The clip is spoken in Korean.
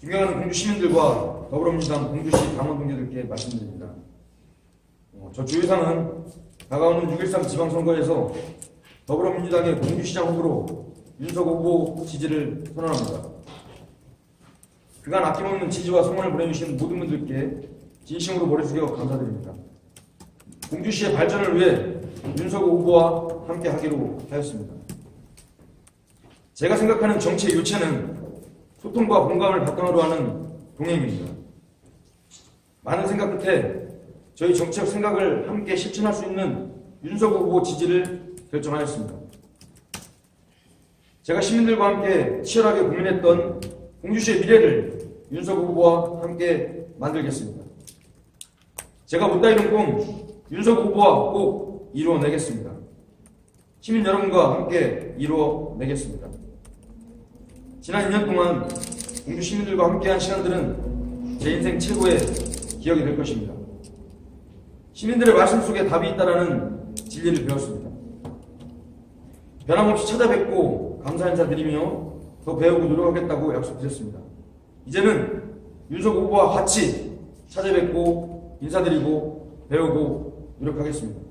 존경하는 공주 시민들과 더불어민주당 공주시 당원 동료들께 말씀드립니다. 어, 저 주의사는 다가오는 6.13 지방선거에서 더불어민주당의 공주시장 후보로 윤석 후보 지지를 선언합니다. 그간 아낌없는 지지와 성원을 보내주신 모든 분들께 진심으로 머리 숙여 감사드립니다. 공주시의 발전을 위해 윤석 후보와 함께 하기로 하였습니다. 제가 생각하는 정치의 요체는 소통과 공감을 바탕으로 하는 동행입니다. 많은 생각 끝에 저희 정치적 생각을 함께 실천할 수 있는 윤석 후보 지지를 결정하였습니다. 제가 시민들과 함께 치열하게 고민했던 공주시의 미래를 윤석 후보와 함께 만들겠습니다. 제가 못 다 이룬 꿈 윤석 후보와 꼭 이루어내겠습니다. 시민 여러분과 함께 이루어내겠습니다. 지난 2년 동안 공주 시민들과 함께한 시간들은 제 인생 최고의 기억이 될 것입니다. 시민들의 말씀 속에 답이 있다라는 진리를 배웠습니다. 변함없이 찾아뵙고 감사 인사드리며 더 배우고 노력하겠다고 약속드렸습니다. 이제는 윤석 후보와 같이 찾아뵙고 인사드리고 배우고 노력하겠습니다.